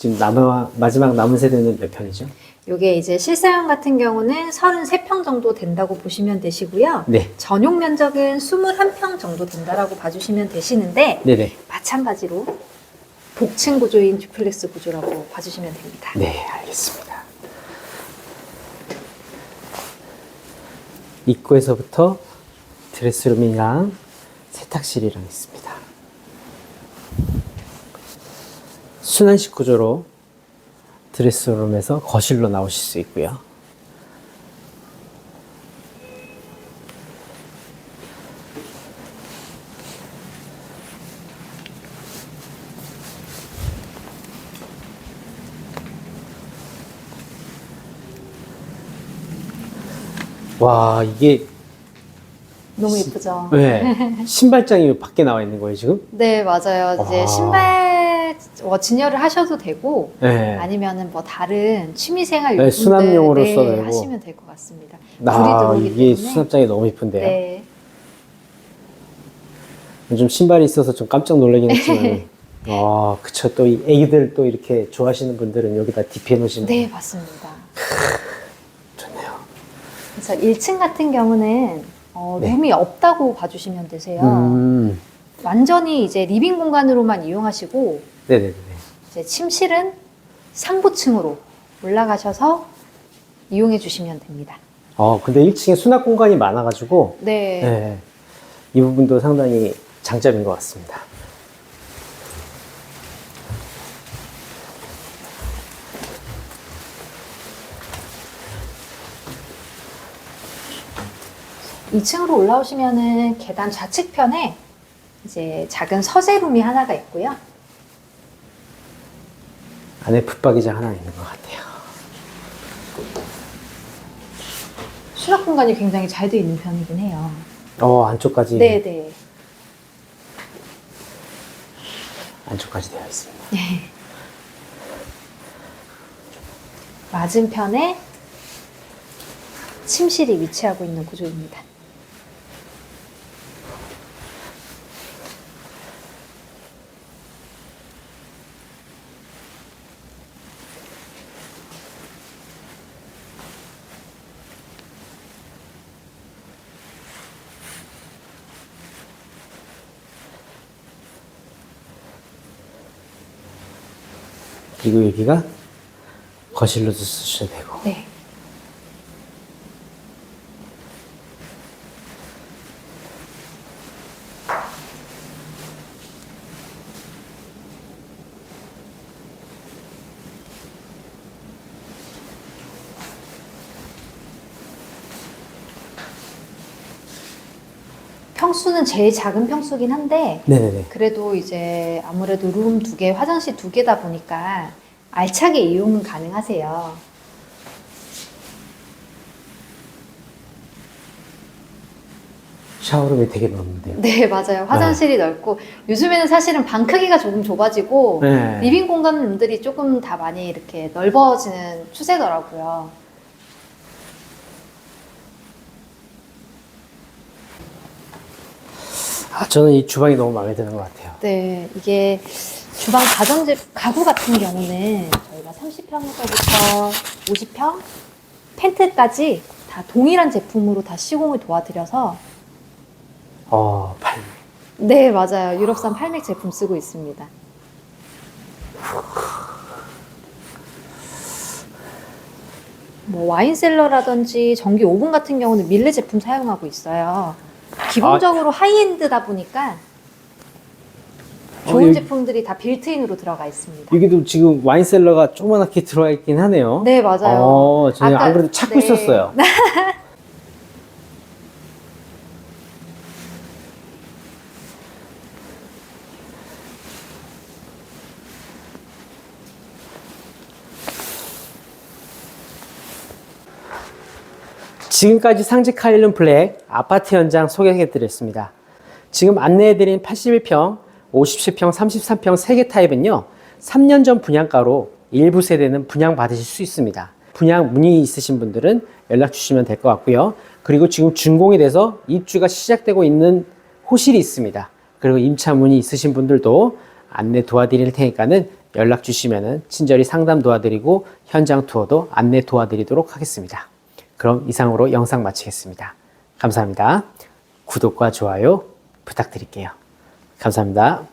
지금 남아, 마지막 남은 세대는 몇 평이죠? 요게 이제 실사용 같은 경우는 33평 정도 된다고 보시면 되시고요. 네. 전용 면적은 21평 정도 된다라고 봐주시면 되시는데 네네. 마찬가지로 복층 구조인 듀플렉스 구조라고 봐주시면 됩니다. 네, 알겠습니다. 입구에서부터 드레스룸이랑 세탁실이랑 있습니다. 순환식 구조로 드레스룸에서 거실로 나오실 수 있고요. 와, 이게 너무 예쁘죠? 왜 신발장이 밖에 나와 있는 거예요, 지금? 네, 맞아요. 이제 와. 신발 어, 진열을 하셔도 되고 네. 아니면은 뭐 다른 취미생활 네, 수납용으로 네, 써도 되고. 하시면 될 것 같습니다. 불이 들어오기 이게 때문에. 수납장이 너무 이쁜데요. 네. 좀 신발이 있어서 좀 깜짝 놀라긴 했지만, 와, 그쵸. 또 이 애기들 또 이렇게 좋아하시는 분들은 여기다 디피해 놓으시면 네, 맞습니다. 좋네요. 그래서 1층 같은 경우는 어, 네. 룸이 없다고 봐주시면 되세요. 음, 완전히 이제 리빙 공간으로만 이용하시고 네네네. 이제 침실은 상부층으로 올라가셔서 이용해 주시면 됩니다. 어, 근데 1층에 수납 공간이 많아가지고, 네. 네. 이 부분도 상당히 장점인 것 같습니다. 이 2층으로 올라오시면은 계단 좌측편에 이제 작은 서재룸이 하나가 있고요. 안에 붙박이장 하나 있는 것 같아요. 수납 공간이 굉장히 잘 되어 있는 편이긴 해요. 어, 안쪽까지. 네, 네. 안쪽까지 되어 있습니다. 맞은편에 침실이 위치하고 있는 구조입니다. 그리고 여기가 거실로도 쓰셔도 되고. 네. 평수는 제일 작은 평수긴 한데 네네네. 그래도 이제 아무래도 룸 두 개, 화장실 두 개다 보니까 알차게 이용은 가능하세요. 샤워룸이 되게 넓은데요. 네, 맞아요. 화장실이 넓고 요즘에는 사실은 방 크기가 조금 좁아지고 네. 리빙 공간들이 조금 다 많이 이렇게 넓어지는 추세더라고요. 아, 저는 이 주방이 너무 마음에 드는 것 같아요. 네, 이게 주방 가정집 가구 같은 경우는 저희가 30평에서부터 50평 펜트까지 다 동일한 제품으로 다 시공을 도와드려서 어, 발. 네, 맞아요. 유럽산 팔맥 제품 쓰고 있습니다. 뭐 와인셀러라든지 전기 오븐 같은 경우는 밀레 제품 사용하고 있어요. 기본적으로 하이엔드다 보니까 좋은 어, 제품들이 다 빌트인으로 들어가 있습니다. 여기도 지금 와인셀러가 조그맣게 들어가 있긴 하네요. 네, 맞아요. 어, 저는 아까- 안 그래도 찾고 네. 있었어요. 지금까지 상지 카일룸 블랙 아파트 현장 소개해드렸습니다. 지금 안내해드린 81평, 57평, 33평 3개 타입은요, 3년 전 분양가로 일부 세대는 분양 받으실 수 있습니다. 분양 문의 있으신 분들은 연락 주시면 될 것 같고요. 그리고 지금 준공이 돼서 입주가 시작되고 있는 호실이 있습니다. 그리고 임차 문의 있으신 분들도 안내 도와드릴 테니까는 연락 주시면은 친절히 상담 도와드리고 현장 투어도 안내 도와드리도록 하겠습니다. 그럼 이상으로 영상 마치겠습니다. 감사합니다. 구독과 좋아요 부탁드릴게요. 감사합니다.